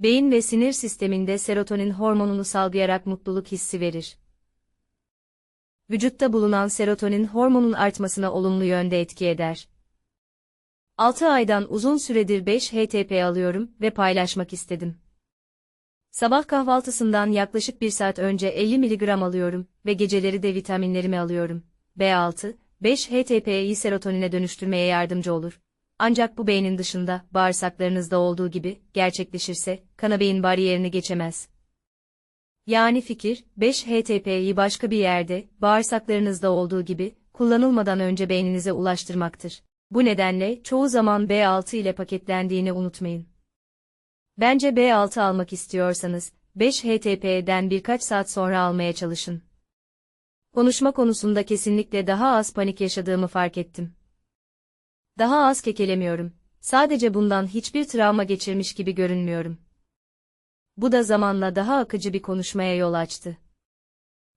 Beyin ve sinir sisteminde serotonin hormonunu salgılayarak mutluluk hissi verir. Vücutta bulunan serotonin hormonun artmasına olumlu yönde etki eder. 6 aydan uzun süredir 5 HTP alıyorum ve paylaşmak istedim. Sabah kahvaltısından yaklaşık 1 saat önce 50 mg alıyorum ve geceleri de vitaminlerimi alıyorum. B6, 5 HTP'yi serotonine dönüştürmeye yardımcı olur. Ancak bu beynin dışında, bağırsaklarınızda olduğu gibi, gerçekleşirse, kana beyin bariyerini geçemez. Yani fikir, 5 HTP'yi başka bir yerde, bağırsaklarınızda olduğu gibi, kullanılmadan önce beyninize ulaştırmaktır. Bu nedenle, çoğu zaman B6 ile paketlendiğini unutmayın. Bence B6 almak istiyorsanız, 5 HTP'den birkaç saat sonra almaya çalışın. Konuşma konusunda kesinlikle daha az panik yaşadığımı fark ettim. Daha az kekelemiyorum. Sadece bundan hiçbir travma geçirmiş gibi görünmüyorum. Bu da zamanla daha akıcı bir konuşmaya yol açtı.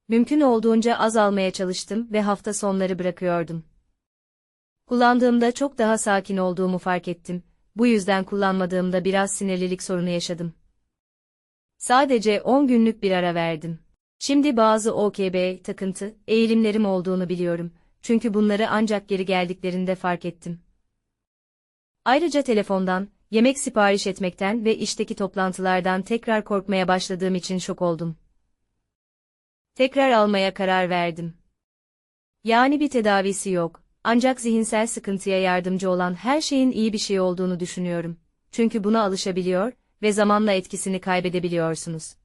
Mümkün olduğunca az almaya çalıştım ve hafta sonları bırakıyordum. Kullandığımda çok daha sakin olduğumu fark ettim. Bu yüzden kullanmadığımda biraz sinirlilik sorunu yaşadım. Sadece 10 günlük bir ara verdim. Şimdi bazı OKB, takıntı, eğilimlerim olduğunu biliyorum. Çünkü bunları ancak geri geldiklerinde fark ettim. Ayrıca telefondan, yemek sipariş etmekten ve işteki toplantılardan tekrar korkmaya başladığım için şok oldum. Tekrar almaya karar verdim. Yani bir tedavisi yok, ancak zihinsel sıkıntıya yardımcı olan her şeyin iyi bir şey olduğunu düşünüyorum. Çünkü buna alışabiliyor ve zamanla etkisini kaybedebiliyorsunuz.